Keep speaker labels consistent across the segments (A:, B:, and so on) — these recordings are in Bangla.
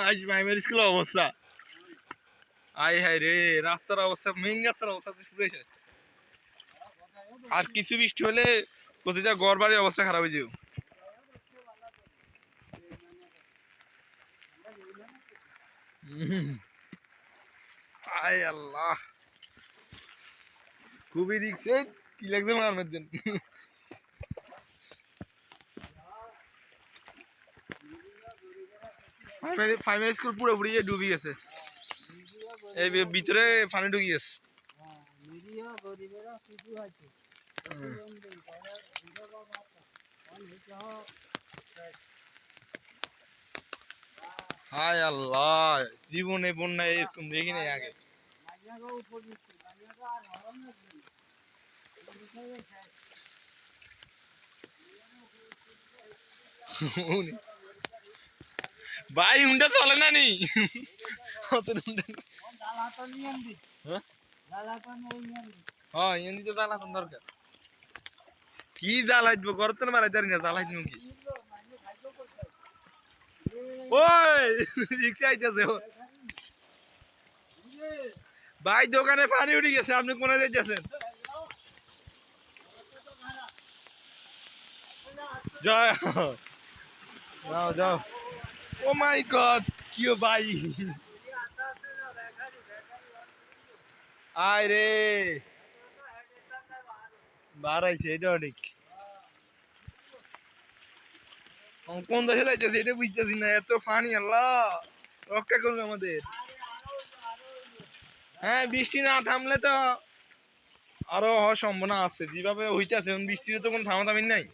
A: আজ স্কুলের অবস্থা। রে, রাস্তার অবস্থা মেইন রাস্তার অবস্থা আর কিছু বৃষ্টি হলে প্রতিটা গড় বাড়ির অবস্থা খারাপ হয়ে যাবে। আয় আল্লাহ। খুবই রিক্স কি লাগছে মার মধ্যে প্রাইমারি স্কুল পুরোপুরি ডুবি গেছে। এই ভিতরে পানি ঢুকি গেছে। হায় আল্লাহ, জীবনে বন্যা এরকম দেখি নাই আগে।
B: মাঝাগো উপযুক্ত মাঝাগো আর হরম লাগবে না। এই বিষয়ে শেষ।
A: ভাই, হুন্ডা চলে না নি? হ্যাঁ। হ্যাঁ জ্বালাতন দরকার। কি জ্বালাইবো? করতে না মারাই জানি না, জ্বালাইব কি?
B: কি
A: ওই, রিক্সা আইতেছে ভাই, দোকানে পানি উঠে গেছে, আপনি কোনে যাইতেছেন? যাও যাও। ও মাই গড কি ভাই? আয় রে। বাড়াইছে, এটা ঠিক কোন দেশে যাইতেছে, এটা বুঝতেছি না, এত পানি আল্লাহ। রক্ষা করবে আমাদের। হ্যাঁ বৃষ্টি না থামলে তো আরও হওয়ার সম্ভাবনা আছে। যেভাবে হইতেছে বৃষ্টির তো কোনো থামাথামি নাই।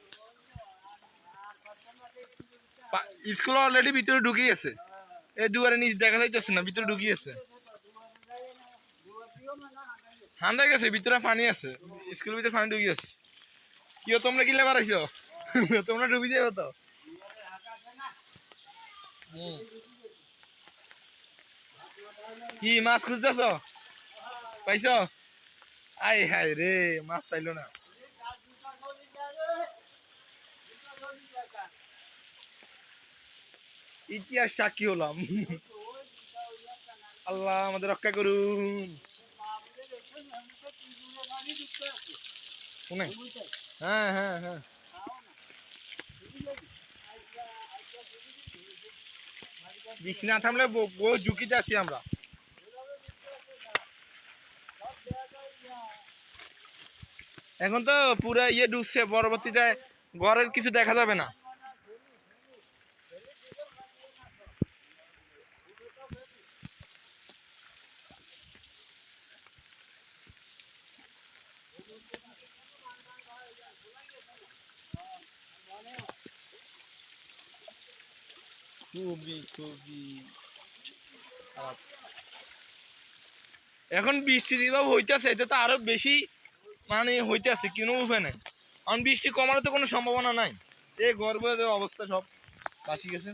A: স্কুল অলরেডি ভিতরে ঢুকে গেছে এই দুয়ারে নিচ দেখা যাইতেছে না ভিতরে ঢুকে গেছে হান্ডা গেছে ভিতরে পানি আছে। স্কুলের ভিতরে পানি ঢুকে গেছে কিও তোমরা কিলে বাড়াইছো তোমরা ডুবি যাবে তো। কি, মাছ খুঁজতেছ? পাইছ? আই, হাই রে, মাছ চাইলো না। ইতিহাস সাক্ষী হলাম। আল্লাহ আমাদের রক্ষা করুন। হ্যাঁ হ্যাঁ হ্যাঁ। বৃষ্টি না থামলে বহু ঝুঁকিতে আছি আমরা। এখন তো পুরো ইয়ে ডুবছে পরবর্তীতে ঘরের কিছু দেখা যাবে না। খুবই খুবই এখন বৃষ্টি দিবা হইতেছে, এটা তো আরও বেশি মানে হইতেছে কোনো উপায় নাই। এখন বৃষ্টি কমারও তো কোনো সম্ভাবনা নাই। এই গর্বের অবস্থা সব বাসি গেছে।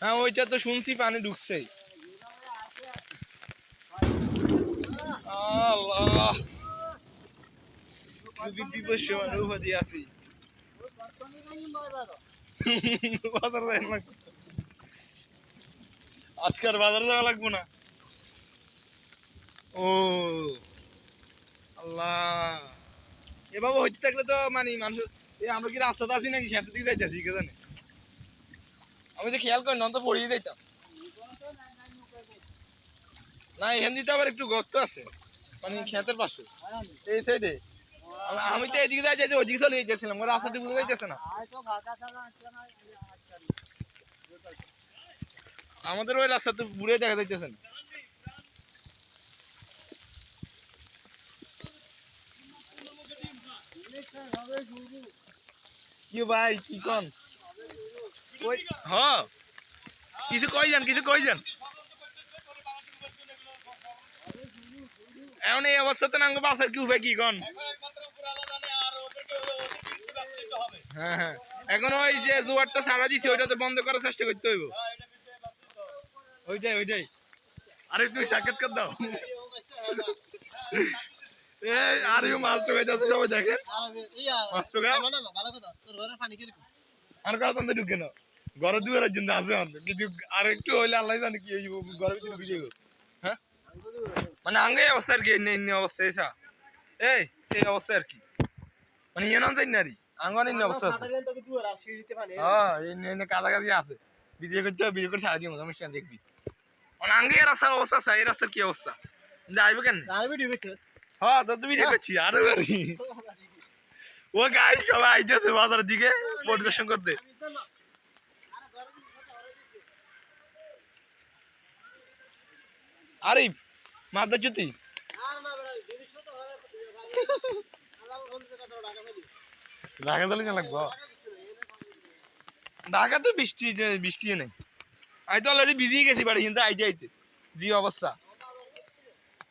A: হ্যাঁ ওইটা তো শুনছি, পানি ঢুকছেই। আল্লাহ! খুবই বিপদ সময় উপাধি আছি। আজকাল বাজার যাওয়া লাগবো না। ও, আল্লাহ। এভাবে হইতে থাকলে তো মানে মানুষ এই আমরা কি রাস্তাতে আছি নাকি? খেতে দিকে যাইতেছি, কে জানে। আমি তো খেয়াল করি না তো পড়িয়ে যাইতাম। না, এখান দিতে আবার একটু গর্ত আছে। মানে খেতের পাশে। এই সাইডে আমি তো এদিকে যাই ওদিকে চলে রাস্তাতে বুঝে যাইতেছে না। আমাদের ওই রাস্তাতে দেখা যাইতেছে না।
B: হবে
A: কি ভাই, কি কন? হ। কিছু কই যান, কিছু কই যান। এখন এই অবস্থাতে নাঙ্গ বাসার কি উপায়, কি কন? হ্যাঁ হ্যাঁ। এখন ওই যে জোয়ারটা ছাড়া দিছি, ওইটাতে বন্ধ করার চেষ্টা করতে হইব। ওইটাই ওইটাই। আরে, তুমি সাক্ষাৎকার দাও। এই আরে মাছ টোকাই যাচ্ছে সবাই দেখেন। মাছ টোকা
B: ঘরে
A: আর কারও তন্ত্রে ঢুকে না ঘরে দুয়ারের জন্য আছে আমাদের কিন্তু আর একটু হইলে আল্লাহ জানে কি হইব, ঘরের ভিতরে ঢুকে যাব হ্যাঁ? মানে আঙ্গে অবস্থা আর কি অবস্থা, এসা। এই এই অবস্থা আর কি। মানে ইয়ে নাম তাই নারী আঙ্গন অবস্থা আছে। হ্যাঁ কাছাকাছি আছে। করতে করে সারা জীবন অনুষ্ঠান দেখবি। মানে রাস্তার অবস্থা আছে এই রাস্তার কি অবস্থা? যাইবে কেন হ্যাঁ তো তুমি আরও করি। ও গাই সবাই আইতেছে বাজারের দিকে পরিদর্শন করতে। আরিফ মাদা চুতি ঢাকা চলে লাগবো? ঢাকা তো বৃষ্টি বৃষ্টি নেই। আমি তো অলরেডি বিজি গেছি বাড়ি, কিন্তু আইতে আইতে, জি অবস্থা।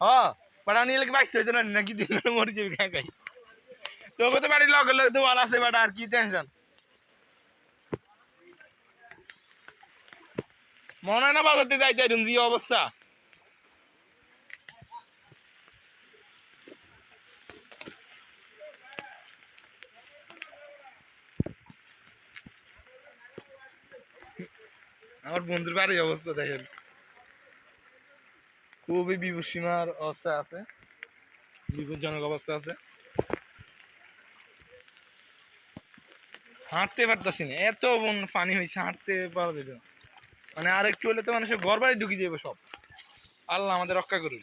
A: হ্যাঁ বাড়া নিয়ে বাইক হইতো না, নাকি দিন মরে যাবি, খাই খাই। তোকে তো বাড়ি লগে লগে তো আর আছে, বাড়া, আর কি টেনশন মনে হয় না বাজারতে যাইতে জি অবস্থা। আমার বন্ধুর বাড়ির অবস্থা দেখেন। খুবই বিভূসীমার অবস্থা আছে। বিপজ্জনক অবস্থা আছে। হাঁটতে পারতাছি না। এত পানি হয়েছে হাঁটতে পারা যাবে মানে আর একটু হলে তো মানুষের ঘর বাড়ি ঢুকিয়ে যাবে সব। আল্লাহ আমাদের রক্ষা করুন